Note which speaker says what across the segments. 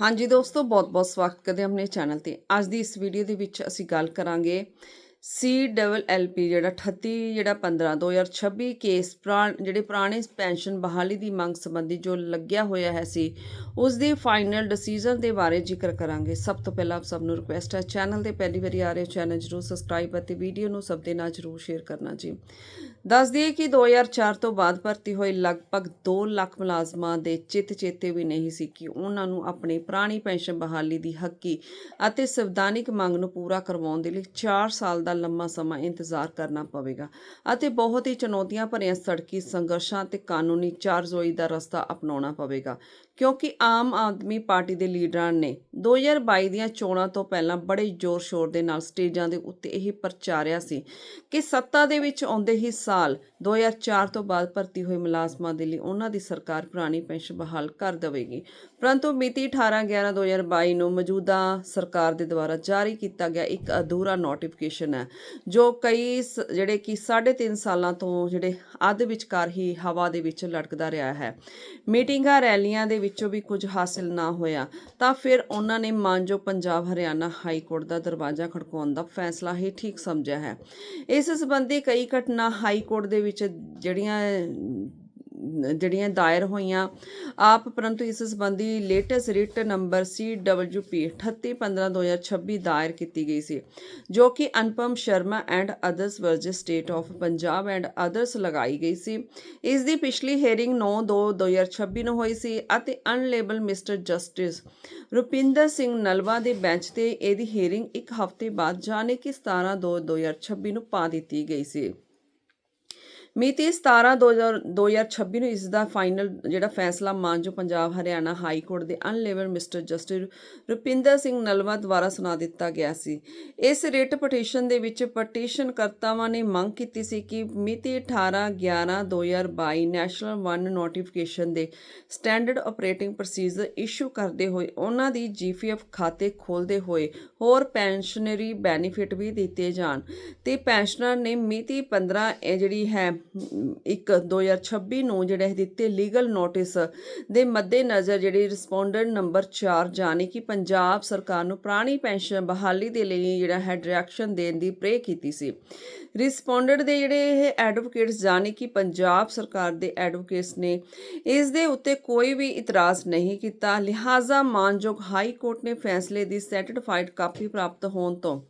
Speaker 1: ਹਾਂਜੀ ਦੋਸਤੋ, ਬਹੁਤ-ਬਹੁਤ ਸਵਾਗਤ ਕਰਦੇ ਆਪਣੇ ਚੈਨਲ ਤੇ। ਅੱਜ ਦੀ ਇਸ ਵੀਡੀਓ ਦੇ ਵਿੱਚ ਅਸੀਂ ਗੱਲ ਕਰਾਂਗੇ ਸੀ ਡਬਲ ਐਲ ਪੀ ਜਿਹੜਾ 38 ਜਿਹੜਾ 15 2026 ਕੇਸ ਪੁਰਾਣ ਜਿਹੜੇ ਪੁਰਾਣੇ ਪੈਨਸ਼ਨ ਬਹਾਲੀ ਦੀ ਮੰਗ ਸੰਬੰਧੀ ਜੋ ਲੱਗਿਆ ਹੋਇਆ ਹੈ ਸੀ, ਉਸ ਦੇ ਫਾਈਨਲ ਡਿਸੀਜਨ ਦੇ ਬਾਰੇ ਜ਼ਿਕਰ ਕਰਾਂਗੇ। ਸਭ ਤੋਂ ਪਹਿਲਾਂ ਆਪ ਸਭ ਨੂੰ ਰਿਕੁਐਸਟ ਹੈ, ਚੈਨਲ ਤੇ ਪਹਿਲੀ ਵਾਰੀ ਆ ਰਹੇ ਹੋ, ਚੈਨਲ ਜਰੂਰ ਸਬਸਕ੍ਰਾਈਬ ਅਤੇ ਵੀਡੀਓ ਨੂੰ ਸਭ ਦੇ ਨਾਲ ਜਰੂਰ ਸ਼ੇਅਰ ਕਰਨਾ ਜੀ। ਦੱਸ ਦਈਏ ਕਿ 2004 ਤੋਂ ਬਾਅਦ ਭਰਤੀ ਹੋਏ ਲਗਭਗ 2 ਲੱਖ ਮੁਲਾਜ਼ਮਾਂ ਦੇ ਚਿੱਤ ਚੇਤੇ ਵੀ ਨਹੀਂ ਸੀ ਕਿ ਉਹਨਾਂ ਨੂੰ ਆਪਣੀ ਪੁਰਾਣੀ ਪੈਨਸ਼ਨ ਬਹਾਲੀ ਦੀ ਹੱਕੀ ਅਤੇ ਸੰਵਿਧਾਨਿਕ ਮੰਗ ਨੂੰ ਪੂਰਾ ਕਰਵਾਉਣ ਦੇ ਲਈ 4 ਸਾਲ ਦਾ ਲੰਮਾ ਸਮਾਂ ਇੰਤਜ਼ਾਰ ਕਰਨਾ ਪਵੇਗਾ ਅਤੇ ਬਹੁਤ ਹੀ ਚੁਣੌਤੀਆਂ ਭਰੀਆਂ ਸੜਕੀ ਸੰਘਰਸ਼ਾਂ ਤੇ ਕਾਨੂੰਨੀ ਚਾਰਜ਼ੋਈ ਦਾ ਰਸਤਾ ਅਪਣਾਉਣਾ ਪਵੇਗਾ, ਕਿਉਂਕਿ ਆਮ ਆਦਮੀ ਪਾਰਟੀ ਦੇ ਲੀਡਰਾਂ ਨੇ 2022 ਦੀਆਂ ਚੋਣਾਂ ਤੋਂ ਪਹਿਲਾਂ ਬੜੇ ਜ਼ੋਰ-ਸ਼ੋਰ ਦੇ ਨਾਲ ਸਟੇਜਾਂ ਦੇ ਉੱਤੇ ਇਹ ਪ੍ਰਚਾਰਿਆ ਸੀ ਕਿ ਸੱਤਾ ਦੇ ਵਿੱਚ ਆਉਂਦੇ ਹੀ ਸਾਲ 2004 ਤੋਂ ਬਾਅਦ ਭਰਤੀ ਹੋਏ ਮੁਲਾਜ਼ਮਾਂ ਦੇ ਲਈ ਉਹਨਾਂ ਦੀ ਸਰਕਾਰ ਪੁਰਾਣੀ ਪੈਨਸ਼ਨ ਬਹਾਲ ਕਰ ਦੇਵੇਗੀ। ਪਰੰਤੂ ਮਿਤੀ 18/11/2022 ਨੂੰ ਮੌਜੂਦਾ ਸਰਕਾਰ ਦੇ ਦੁਆਰਾ ਜਾਰੀ ਕੀਤਾ ਗਿਆ ਇੱਕ ਅਧੂਰਾ ਨੋਟੀਫਿਕੇਸ਼ਨ ਹੈ, ਜੋ ਕਈ ਸ- ਜਿਹੜੇ ਕਿ 3.5 ਸਾਲਾਂ ਤੋਂ ਜਿਹੜੇ ਅੱਧ ਵਿਚਕਾਰ ਹੀ ਹਵਾ ਦੇ ਵਿੱਚ ਲਟਕਦਾ ਰਿਹਾ ਹੈ। ਮੀਟਿੰਗਾਂ, ਰੈਲੀਆਂ ਦੇ ਵਿੱਚੋਂ ਵੀ ਕੁਝ ਹਾਸਿਲ ਨਾ ਹੋਇਆ, ਤਾਂ ਫਿਰ ਉਹਨਾਂ ਨੇ ਮਾਨਜੋ ਪੰਜਾਬ ਹਰਿਆਣਾ ਹਾਈ ਕੋਰਟ ਦਾ ਦਰਵਾਜ਼ਾ ਖੜਕਾਉਣ ਦਾ ਫੈਸਲਾ ਹੀ ਠੀਕ ਸਮਝਿਆ ਹੈ। ਇਸ ਸੰਬੰਧੀ ਕਈ ਘਟਨਾ ਹਾਈ ਕੋਰਟ ਦੇ ਵਿੱਚ ਜਿਹੜੀਆਂ ਜਿਹੜੀਆਂ ਦਾਇਰ ਹੋਈਆਂ। ਆਪ ਪਰੰਤੂ ਇਸ ਸੰਬੰਧੀ ਲੇਟੈਸਟ ਰਿਟ ਨੰਬਰ CWP 3815/2026 ਦਾਇਰ ਕੀਤੀ ਗਈ ਸੀ, ਜੋ ਕਿ Anupam Sharma and others versus state of Punjab and others ਲਗਾਈ ਗਈ ਸੀ। ਇਸ ਦੀ ਪਿਛਲੀ ਹੀਅਰਿੰਗ 9/2/2026 ਨੂੰ ਹੋਈ ਸੀ ਅਤੇ honourable mister justice Rupinder Singh Nalwa ਦੇ ਬੈਂਚ ਤੇ ਇਹਦੀ ਹੀਅਰਿੰਗ ਇੱਕ ਹਫ਼ਤੇ ਬਾਅਦ ਜਾਣੇ ਕਿ 17/2/2026 ਨੂੰ ਪਾ ਦਿੱਤੀ ਗਈ ਸੀ। ਮਿਤੀ 17 2026 ਨੂੰ ਇਸ ਦਾ ਫਾਈਨਲ ਜਿਹੜਾ ਫੈਸਲਾ ਮਾਨਜੋ ਪੰਜਾਬ, ਹਰਿਆਣਾ ਹਾਈ ਕੋਰਟ ਦੇ honourable mister justice Rupinder Singh Nalwa ਦੁਆਰਾ ਸੁਣਾ ਦਿੱਤਾ ਗਿਆ ਸੀ। ਇਸ ਰਿਟ ਪਟੀਸ਼ਨ ਦੇ ਵਿੱਚ ਪਟੀਸ਼ਨ ਕਰਤਾਵਾਂ ਨੇ ਮੰਗ ਕੀਤੀ ਸੀ ਕਿ ਮਿਤੀ 18 11 2022 ਨੈਸ਼ਨਲ ਵਨ ਨੋਟੀਫਿਕੇਸ਼ਨ ਦੇ ਸਟੈਂਡਰਡ ਆਪਰੇਟਿੰਗ ਪ੍ਰੋਸੀਜਰ ਇਸ਼ੂ ਕਰਦੇ ਹੋਏ ਉਹਨਾਂ ਦੀ ਜੀਪੀਐਫ ਖਾਤੇ ਖੋਲਦੇ ਹੋਏ ਹੋਰ ਪੈਨਸ਼ਨਰੀ ਬੈਨੀਫਿਟ ਵੀ ਦਿੱਤੇ ਜਾਣ। ਤੇ ਪੈਨਸ਼ਨਰ ਨੇ ਮਿਤੀ 15 ਇਹ ਜਿਹੜੀ ਹੈ ਇੱਕ 2026 ਨੂੰ ਜਿਹੜੇ ਦਿੱਤੇ ਲੀਗਲ ਨੋਟਿਸ ਦੇ ਮੱਦੇਨਜ਼ਰ ਜਿਹੜੀ ਰਿਸਪੋਂਡੈਂਟ ਨੰਬਰ 4 ਜਾਣੀ ਕਿ ਪੰਜਾਬ ਸਰਕਾਰ ਨੂੰ ਪੁਰਾਣੀ ਪੈਨਸ਼ਨ ਬਹਾਲੀ ਦੇ ਲਈ ਜਿਹੜਾ ਹੈ ਡਾਇਰੈਕਸ਼ਨ ਦੇਣ ਦੀ ਪ੍ਰੇ ਕੀਤੀ ਸੀ। ਰਿਸਪੋਂਡੈਂਟ ਦੇ ਜਿਹੜੇ ਇਹ ਐਡਵੋਕੇਟਸ ਜਾਣੀ ਕਿ ਪੰਜਾਬ ਸਰਕਾਰ ਦੇ ਐਡਵੋਕੇਟਸ ਨੇ ਇਸ ਦੇ ਉੱਤੇ ਕੋਈ ਵੀ ਇਤਰਾਜ਼ ਨਹੀਂ ਕੀਤਾ। ਲਿਹਾਜ਼ਾ ਮਾਨਯੋਗ ਹਾਈ ਕੋਰਟ ਨੇ ਫੈਸਲੇ ਦੀ ਸਰਟੀਫਾਈਡ ਕਾਪੀ ਪ੍ਰਾਪਤ ਹੋਣ ਤੋਂ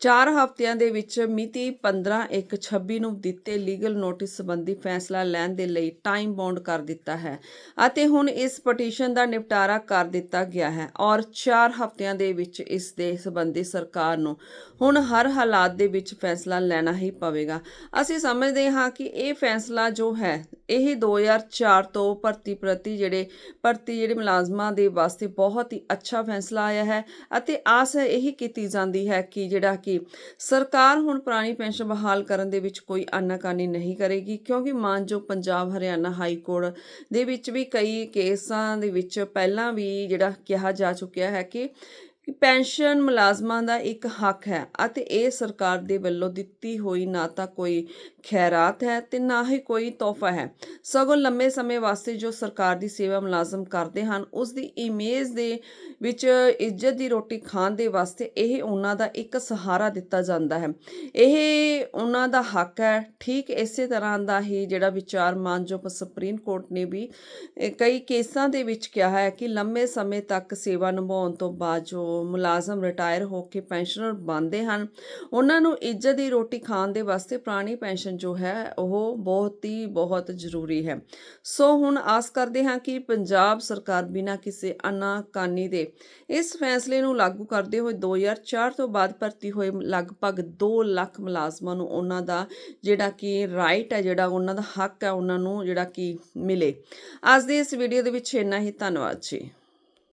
Speaker 1: ਚਾਰ ਹਫ਼ਤਿਆਂ ਦੇ ਵਿੱਚ ਮਿਤੀ 15/1/26 ਨੂੰ ਦਿੱਤੇ ਲੀਗਲ ਨੋਟਿਸ ਸੰਬੰਧੀ ਫੈਸਲਾ ਲੈਣ ਦੇ ਲਈ ਟਾਈਮ ਬਾਉਂਡ ਕਰ ਦਿੱਤਾ ਹੈ ਅਤੇ ਹੁਣ ਇਸ ਪਟੀਸ਼ਨ ਦਾ ਨਿਪਟਾਰਾ ਕਰ ਦਿੱਤਾ ਗਿਆ ਹੈ ਔਰ ਚਾਰ ਹਫ਼ਤਿਆਂ ਦੇ ਵਿੱਚ ਇਸ ਦੇ ਸੰਬੰਧੀ ਸਰਕਾਰ ਨੂੰ ਹੁਣ ਹਰ ਹਾਲਾਤ ਦੇ ਵਿੱਚ ਫੈਸਲਾ ਲੈਣਾ ਹੀ ਪਵੇਗਾ। ਅਸੀਂ ਸਮਝਦੇ ਹਾਂ ਕਿ ਇਹ ਫੈਸਲਾ ਜੋ ਹੈ, ਇਹ 2004 ਤੋਂ ਭਰਤੀ ਪ੍ਰਤੀ ਜਿਹੜੇ, ਭਰਤੀ ਜਿਹੜੇ ਮੁਲਾਜ਼ਮਾਂ ਦੇ ਵਾਸਤੇ ਬਹੁਤ ਹੀ ਅੱਛਾ ਫੈਸਲਾ ਆਇਆ ਹੈ ਅਤੇ ਆਸ ਇਹੀ ਕੀਤੀ ਜਾਂਦੀ ਹੈ ਕਿ ਜਿਹੜਾ ਕਿ ਸਰਕਾਰ ਹੁਣ ਪੁਰਾਣੀ ਪੈਨਸ਼ਨ ਬਹਾਲ ਕਰਨ ਦੇ ਵਿੱਚ ਕੋਈ ਆਨਾਕਾਨੀ ਨਹੀਂ ਕਰੇਗੀ, ਕਿਉਂਕਿ ਮਾਨਯੋਗ ਪੰਜਾਬ ਹਰਿਆਣਾ ਹਾਈ ਕੋਰਟ ਦੇ ਵਿੱਚ ਵੀ ਕਈ ਕੇਸਾਂ ਦੇ ਵਿੱਚ ਪਹਿਲਾਂ ਵੀ ਜਿਹੜਾ ਕਿਹਾ ਜਾ ਚੁੱਕਿਆ ਹੈ ਕਿ ਕਿ ਪੈਨਸ਼ਨ ਮੁਲਾਜ਼ਮਾਂ ਦਾ ਇੱਕ ਹੱਕ ਹੈ ਅਤੇ ਇਹ ਸਰਕਾਰ ਦੇ ਵੱਲੋਂ ਦਿੱਤੀ ਹੋਈ ਨਾ ਤਾਂ ਕੋਈ ਖੈਰਾਤ ਹੈ ਤੇ ਨਾ ਹੀ ਕੋਈ ਤੋਹਫਾ ਹੈ। ਸਗੋਂ ਲੰਮੇ ਸਮੇਂ ਵਾਸਤੇ ਜੋ ਸਰਕਾਰ ਦੀ ਸੇਵਾ ਮੁਲਾਜ਼ਮ ਕਰਦੇ ਹਨ, ਉਸ ਦੀ ਇਮੇਜ ਦੇ ਵਿੱਚ ਇੱਜ਼ਤ ਦੀ ਰੋਟੀ ਖਾਣ ਦੇ ਵਾਸਤੇ ਇਹ ਉਹਨਾਂ ਦਾ ਇੱਕ ਸਹਾਰਾ ਦਿੱਤਾ ਜਾਂਦਾ ਹੈ। ਇਹ ਉਹਨਾਂ ਦਾ ਹੱਕ ਹੈ। ਠੀਕ ਇਸੇ ਤਰ੍ਹਾਂ ਦਾ ਹੀ ਜਿਹੜਾ ਵਿਚਾਰ ਮਾਨਯੋਗ ਸੁਪਰੀਮ ਕੋਰਟ ਨੇ ਵੀ ਕਈ ਕੇਸਾਂ ਦੇ ਵਿੱਚ ਕਿਹਾ ਹੈ ਕਿ ਲੰਮੇ ਸਮੇਂ ਤੱਕ ਸੇਵਾ ਨਿਭਾਉਣ ਤੋਂ ਬਾਅਦ ਜੋ ਮੁਲਾਜ਼ਮ ਰਿਟਾਇਰ ਹੋ ਕੇ ਪੈਨਸ਼ਨਰ ਬਣਦੇ ਹਨ। ਉਹਨਾਂ ਨੂੰ ਇੱਜ਼ਤ ਦੀ ਰੋਟੀ ਖਾਣ ਦੇ ਵਾਸਤੇ ਪੁਰਾਣੀ ਪੈਨਸ਼ਨ ਜੋ ਹੈ, ਉਹ ਬਹੁਤ ਹੀ ਬਹੁਤ ਜ਼ਰੂਰੀ ਹੈ। ਸੋ ਹੁਣ ਆਸ ਕਰਦੇ ਹਾਂ ਕਿ ਪੰਜਾਬ ਸਰਕਾਰ ਬਿਨਾਂ ਕਿਸੇ ਅਨਾਕਾਨੀ ਦੇ ਇਸ ਫੈਸਲੇ ਨੂੰ ਲਾਗੂ ਕਰਦੇ ਹੋਏ 2004 ਤੋਂ ਬਾਅਦ ਭਰਤੀ ਹੋਏ ਲਗਭਗ 2 ਲੱਖ ਮੁਲਾਜ਼ਮਾਂ ਨੂੰ ਉਹਨਾਂ ਦਾ ਜਿਹੜਾ ਕਿ ਰਾਈਟ ਹੈ, ਜਿਹੜਾ ਉਹਨਾਂ ਦਾ ਹੱਕ ਹੈ, ਉਹਨਾਂ ਨੂੰ ਜਿਹੜਾ ਕਿ ਮਿਲੇ। ਅੱਜ ਦੀ ਇਸ ਵੀਡੀਓ ਦੇ ਵਿੱਚ ਇੰਨਾ ਹੀ। ਧੰਨਵਾਦ ਜੀ।